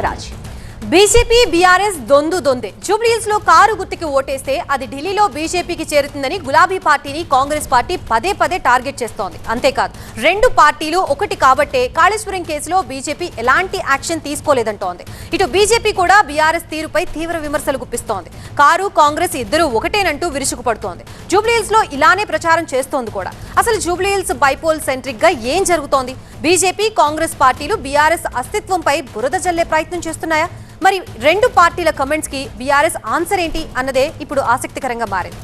Raj BJP BRS దొందు దొందే. జూబ్లీహిల్స్లో కారు గుర్తుకి ఓటేస్తే అది ఢిల్లీలో బీజేపీకి చేరుతుందని గులాబీ పార్టీని కాంగ్రెస్ పార్టీ పదే పదే టార్గెట్ చేస్తోంది. అంతేకాదు రెండు పార్టీలు ఒకటి కాబట్టే కాళేశ్వరం కేసులో బీజేపీ ఎలాంటి యాక్షన్ తీసుకోలేదంటోంది. ఇటు బీజేపీ కూడా బీఆర్ఎస్ తీరుపై తీవ్ర విమర్శలు గుప్పిస్తోంది. కారు కాంగ్రెస్ ఇద్దరు ఒకటేనంటూ విరుచుకుపడుతోంది. జూబ్లీహిల్స్లో ఇలానే ప్రచారం చేస్తోంది కూడా. అసలు జూబ్లీహిల్స్ బైపోల్ సెంట్రిక్గా ఏం జరుగుతోంది? బీజేపీ కాంగ్రెస్ పార్టీలు బీఆర్ఎస్ అస్తిత్వంపై బురద జల్లే ప్రయత్నం చేస్తున్నాయా? మరి రెండు పార్టీల కమెంట్స్కి బీఆర్ఎస్ ఆన్సర్ ఏంటి అన్నదే ఇప్పుడు ఆసక్తికరంగా మారింది.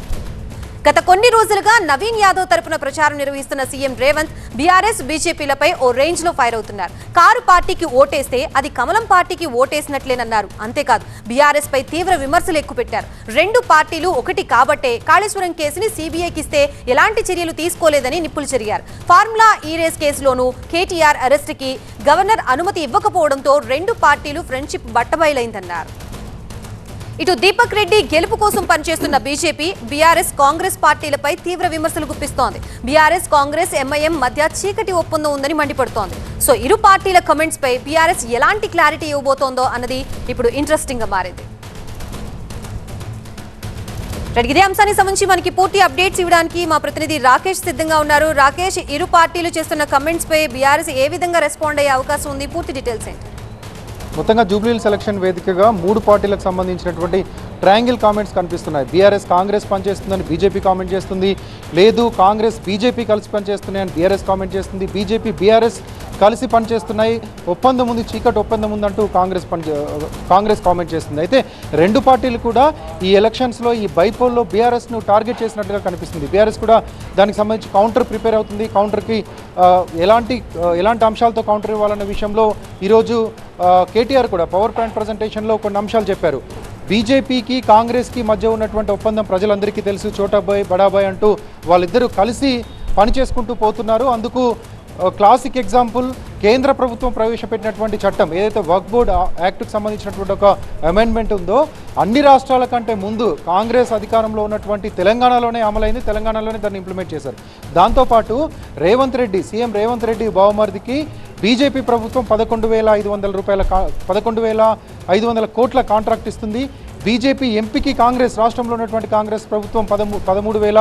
గత కొన్ని రోజులుగా నవీన్ యాదవ్ తరపున ప్రచారం నిర్వహిస్తున్న సీఎం రేవంత్ బీఆర్ఎస్ బీజేపీలపై ఓ రేంజ్లో ఫైర్ అవుతున్నారు. కారు పార్టీకి ఓటేస్తే అది కమలం పార్టీకి ఓటేసినట్లేనన్నారు. అంతేకాదు బీఆర్ఎస్ పై తీవ్ర విమర్శలు ఎక్కుపెట్టారు. రెండు పార్టీలు ఒకటి కాబట్టే కాళేశ్వరం కేసుని సీబీఐకి ఇస్తే ఎలాంటి చర్యలు తీసుకోలేదని నిప్పులు చెరిగారు. ఫార్ములా ఈ రేస్ కేసులోనూ కేటీఆర్ అరెస్ట్కి గవర్నర్ అనుమతి ఇవ్వకపోవడంతో రెండు పార్టీలు ఫ్రెండ్షిప్ బట్టబయలైందన్నారు. ఇటు దీపక్ రెడ్డి గెలుపు కోసం పనిచేస్తున్న బీజేపీ బీఆర్ఎస్ కాంగ్రెస్ పార్టీలపై తీవ్ర విమర్శలు గుప్పిస్తోంది. బీఆర్ఎస్ కాంగ్రెస్ ఎంఐఎం మధ్య చీకటి ఒప్పందం ఉందని మండిపడుతోంది. సో ఇరు పార్టీల కమెంట్స్ పై బీఆర్ఎస్ ఎలాంటి క్లారిటీ ఇవ్వబోతోందో అన్నది ఇప్పుడు ఇంట్రెస్టింగ్గా మారింది. ఇదే అంశానికి సంబంధించి మనకి పూర్తి అప్డేట్స్ ఇవ్వడానికి మా ప్రతినిధి రాకేష్ సిద్ధంగా ఉన్నారు. రాకేష్ ఇరు పార్టీలు చేస్తున్న కమెంట్స్ పై బీఆర్ఎస్ ఏ విధంగా రెస్పాండ్ అయ్యే అవకాశం ఉంది? పూర్తి డీటెయిల్స్ ఏంటి? మొత్తంగా జూబ్లీల సెలక్షన్ వేదికగా మూడు పార్టీలకు సంబంధించినటువంటి ట్రయాంగిల్ కామెంట్స్ కనిపిస్తున్నాయి. బీఆర్ఎస్ కాంగ్రెస్ పనిచేస్తుందని బీజేపీ కామెంట్ చేస్తుంది. లేదు కాంగ్రెస్ బీజేపీ కలిసి పనిచేస్తున్నాయని బీఆర్ఎస్ కామెంట్ చేస్తుంది. బీజేపీ బీఆర్ఎస్ కలిసి పనిచేస్తున్నాయి. ఒప్పందం ఉంది చీకటి ఒప్పందం ఉందంటూ కాంగ్రెస్ పని కాంగ్రెస్ కామెంట్ చేస్తుంది. అయితే రెండు పార్టీలు కూడా ఈ ఎలక్షన్స్లో ఈ బైపోల్లో బీఆర్ఎస్ను టార్గెట్ చేసినట్టుగా కనిపిస్తుంది. బీఆర్ఎస్ కూడా దానికి సంబంధించి కౌంటర్ ప్రిపేర్ అవుతుంది. కౌంటర్కి ఎలాంటి ఎలాంటి అంశాలతో కౌంటర్ ఇవ్వాలన్న విషయంలో ఈరోజు కేటీఆర్ కూడా పవర్ పాయింట్ ప్రజెంటేషన్లో కొన్ని అంశాలు చెప్పారు. బీజేపీకి కాంగ్రెస్కి మధ్య ఉన్నటువంటి ఒప్పందం ప్రజలందరికీ తెలుసు. చోటాబాయ్ బడాబాయ్ అంటూ వాళ్ళిద్దరూ కలిసి పని చేసుకుంటూ పోతున్నారు. అందుకు క్లాసిక్ ఎగ్జాంపుల్ కేంద్ర ప్రభుత్వం ప్రవేశపెట్టినటువంటి చట్టం ఏదైతే వర్క్ బోర్డ్ యాక్ట్కి సంబంధించినటువంటి ఒక అమెండ్మెంట్ ఉందో అన్ని రాష్ట్రాల కంటే ముందు కాంగ్రెస్ అధికారంలో ఉన్నటువంటి తెలంగాణలోనే అమలైంది. తెలంగాణలోనే దాన్ని ఇంప్లిమెంట్ చేశారు. దాంతోపాటు రేవంత్ రెడ్డి సీఎం రేవంత్ రెడ్డి బావమరిదికి బీజేపీ ప్రభుత్వం పదకొండు వేల ఐదు వందల రూపాయల కా పదకొండు వేల ఐదు వందల కోట్ల కాంట్రాక్ట్ ఇస్తుంది. బీజేపీ ఎంపీకి కాంగ్రెస్ రాష్ట్రంలో ఉన్నటువంటి కాంగ్రెస్ ప్రభుత్వం పదమూ పదమూడు వేల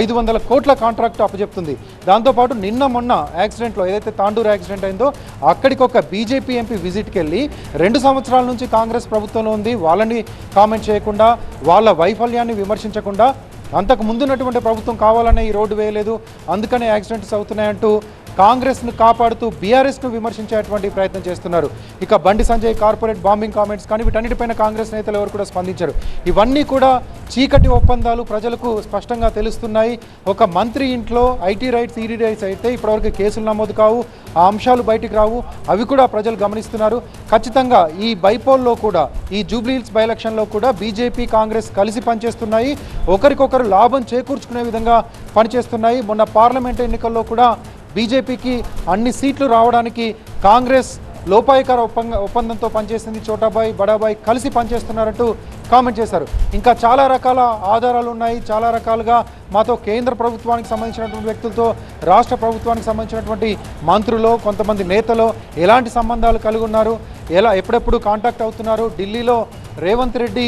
ఐదు వందల కోట్ల కాంట్రాక్ట్ అప్పచెప్తుంది దాంతోపాటు నిన్న మొన్న యాక్సిడెంట్లో ఏదైతే తాండూరు యాక్సిడెంట్ అయిందో అక్కడికి ఒక బీజేపీ ఎంపీ విజిట్కి వెళ్ళి రెండు సంవత్సరాల నుంచి కాంగ్రెస్ ప్రభుత్వంలో ఉంది. వాళ్ళని కామెంట్ చేయకుండా వాళ్ళ వైఫల్యాన్ని విమర్శించకుండా అంతకు ముందున్నటువంటి ప్రభుత్వం కావాలనే ఈ రోడ్డు వేయలేదు. అందుకనే యాక్సిడెంట్స్ అవుతున్నాయంటూ కాంగ్రెస్ను కాపాడుతూ బీఆర్ఎస్ను విమర్శించేటువంటి ప్రయత్నం చేస్తున్నారు. ఇక Bandi Sanjay corporate bombing comments కానీ వీటన్నిటిపైన కాంగ్రెస్ నేతలు ఎవరు కూడా స్పందించారు. ఇవన్నీ కూడా చీకటి ఒప్పందాలు ప్రజలకు స్పష్టంగా తెలుస్తున్నాయి. ఒక మంత్రి ఇంట్లో ఐటీ రైట్స్ ఈడీ రైట్స్ అయితే ఇప్పటివరకు కేసులు నమోదు కావు ఆ అంశాలు బయటికి రావు. అవి కూడా ప్రజలు గమనిస్తున్నారు. ఖచ్చితంగా ఈ బైపోల్లో కూడా ఈ జూబ్లీహిల్స్ బై ఎలక్షన్లో కూడా బీజేపీ కాంగ్రెస్ కలిసి పనిచేస్తున్నాయి. ఒకరికొకరు లాభం చేకూర్చుకునే విధంగా పనిచేస్తున్నాయి. మొన్న పార్లమెంట్ ఎన్నికల్లో కూడా బీజేపీకి అన్ని సీట్లు రావడానికి కాంగ్రెస్ లోపాయికార ఒప్పంద ఒప్పందంతో పనిచేసింది చోటాబాయ్ బడాబాయ్ కలిసి పనిచేస్తున్నారంటూ కామెంట్ చేశారు. ఇంకా చాలా రకాల ఆధారాలు ఉన్నాయి. చాలా రకాలుగా మాతో కేంద్ర ప్రభుత్వానికి సంబంధించినటువంటి వ్యక్తులతో రాష్ట్ర ప్రభుత్వానికి సంబంధించినటువంటి మంత్రులు కొంతమంది నేతలు ఎలాంటి సంబంధాలు కలిగి ఉన్నారు? ఎలా ఎప్పుడెప్పుడు కాంటాక్ట్ అవుతున్నారు? ఢిల్లీలో రేవంత్ రెడ్డి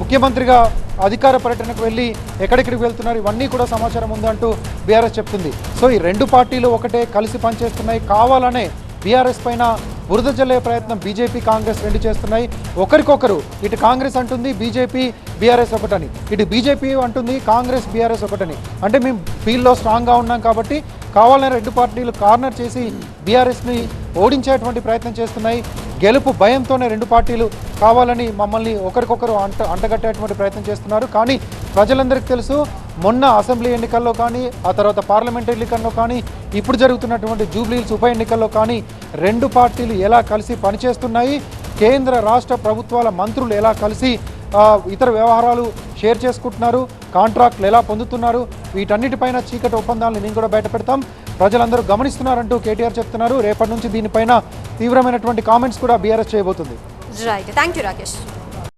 ముఖ్యమంత్రిగా అధికార పర్యటనకు వెళ్ళి ఎక్కడెక్కడికి వెళ్తున్నారు? ఇవన్నీ కూడా సమాచారం ఉందంటూ బీఆర్ఎస్ చెప్తుంది. సో ఈ రెండు పార్టీలు ఒకటే కలిసి పనిచేస్తున్నాయి. కావాలనే బీఆర్ఎస్ పైన బురద జల్లే ప్రయత్నం బీజేపీ కాంగ్రెస్ రెండు చేస్తున్నాయి. ఒకరికొకరు ఇటు కాంగ్రెస్ అంటుంది బీజేపీ బీఆర్ఎస్ ఒకటని. ఇటు బీజేపీ అంటుంది కాంగ్రెస్ బీఆర్ఎస్ ఒకటని. అంటే మేము ఫీల్డ్లో స్ట్రాంగ్గా ఉన్నాం కాబట్టి కావాలని రెండు పార్టీలు కార్నర్ చేసి బీఆర్ఎస్ని ఓడించేటువంటి ప్రయత్నం చేస్తున్నాయి. గెలుపు భయంతోనే రెండు పార్టీలు కావాలని మమ్మల్ని ఒకరికొకరు అంట అంటగట్టేటువంటి ప్రయత్నం చేస్తున్నారు. కానీ ప్రజలందరికీ తెలుసు మొన్న అసెంబ్లీ ఎన్నికల్లో కానీ ఆ తర్వాత పార్లమెంట్ ఎన్నికల్లో కానీ ఇప్పుడు జరుగుతున్నటువంటి జూబ్లీల్స్ ఉప ఎన్నికల్లో కానీ రెండు పార్టీలు ఎలా కలిసి పనిచేస్తున్నాయి కేంద్ర రాష్ట్ర ప్రభుత్వాల మంత్రులు ఎలా కలిసి ఇతర వ్యవహారాలు షేర్ చేసుకుంటున్నారు కాంట్రాక్ట్లు ఎలా పొందుతున్నారు వీటన్నిటిపైన చీకటి ఒప్పందాలను నేను కూడా బయట పెడతాం ప్రజలందరూ గమనిస్తున్నారంటూ కేటీఆర్ చెప్తున్నారు. రేపటి నుంచి దీనిపైన తీవ్రమైనటువంటి కామెంట్స్ కూడా బీఆర్ఎస్ చేయబోతుంది. Right thank you Rakesh